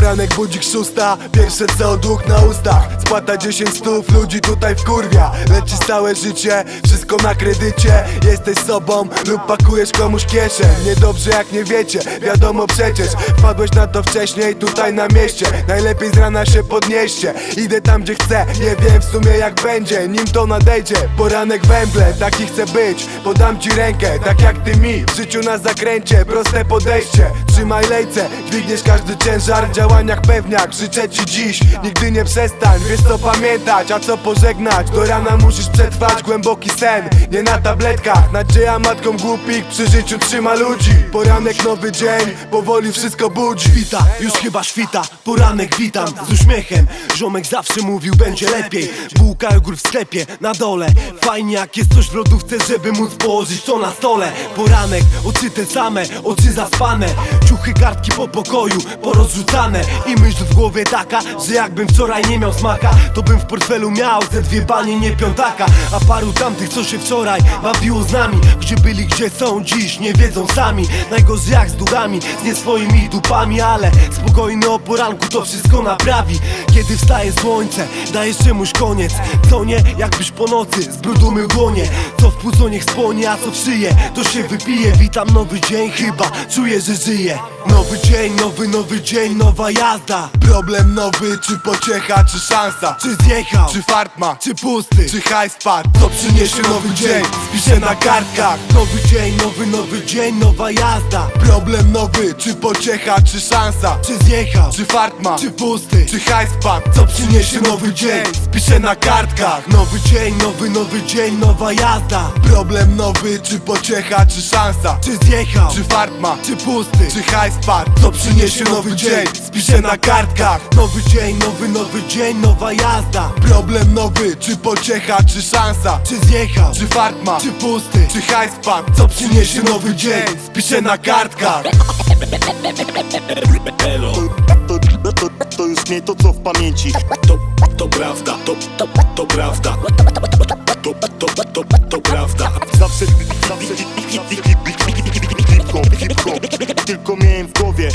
Poranek budzik szósta, pierwsze co dług na ustach Spłata 10 stów, ludzi tutaj wkurwia Lecisz całe życie, wszystko na kredycie. Jesteś sobą lub pakujesz komuś kieszeń. Niedobrze jak nie wiecie, wiadomo przecież. Wpadłeś na to wcześniej, tutaj na mieście. Najlepiej z rana się podnieście. Idę tam gdzie chcę, nie wiem w sumie jak będzie. Nim to nadejdzie, poranek węble Taki chcę być, podam ci rękę Tak jak ty mi, w życiu na zakręcie. Proste podejście, trzymaj lejce. Dźwigniesz każdy ciężar w działaniach pewniak. Życzę ci dziś, nigdy nie przestań. Wiesz co pamiętać, a co pożegnać? Do rana musisz przetrwać głęboki sen. Nie na tabletkach, nadzieja matką głupich Przy życiu trzyma ludzi. Poranek, nowy dzień, powoli wszystko budzi. Świta, już chyba świta, poranek witam. Z uśmiechem Ziomek zawsze mówił będzie lepiej. Bułka jogurt w sklepie, na dole. Fajnie jak jest coś w lodówce, żeby móc położyć to na stole. Poranek, oczy te same, oczy zaspane Ciuchy, kartki po pokoju, porozrzucane. I myśl w głowie taka, że jakbym wczoraj nie miał smaka To bym w portfelu miał ze dwie banie, nie piątaka. A paru tamtych, co się wczoraj bawiło z nami Gdzie byli, gdzie są dziś, nie wiedzą sami. Najgorzej jak z dudami, z nie swoimi dupami Ale spokojny o poranku to wszystko naprawi. Kiedy wstaje słońce, dajesz czemuś koniec. Co nie, jakbyś po nocy z brudu mył dłonie. Co w płuco niech spłonie, a co w szyję, to się wypije. Witam nowy dzień, chyba czuję, że żyję Nowy dzień, nowy, nowy dzień, nowa jazda. Problem nowy, czy pociecha, czy szansa? Czy zjechał, Czy fart ma, czy pusty czy hajs spadł Co przyniesie nowy dzień, spiszę na kartkach. Nowy dzień, nowy, nowy dzień, nowa jazda. Problem nowy, czy pociecha, czy szansa? Czy zjechał, Czy fart ma, czy pusty czy hajs spadł Co przyniesie nowy dzień, spiszę na kartkach. Nowy dzień, nowy, nowy dzień, nowa jazda. Problem nowy, czy pociecha, czy szansa? Czy zjechał, Czy fart ma, czy pusty czy hajs Co przyniesie nowy dzień, spiszę na kartkach. Nowy dzień, nowy, nowy dzień, nowa jazda. Problem nowy, czy pociecha, czy szansa? Czy zjechał, Czy fart ma, czy pusty czy hajs spadł Co przyniesie nowy dzień, spiszę na kartkach. Elo, to, to, to już nie to co w pamięci. To, to prawda, to, to, to prawda. To, to, to, to prawda. Zawsze, zawsze hip-hop Tylko miałem w głowie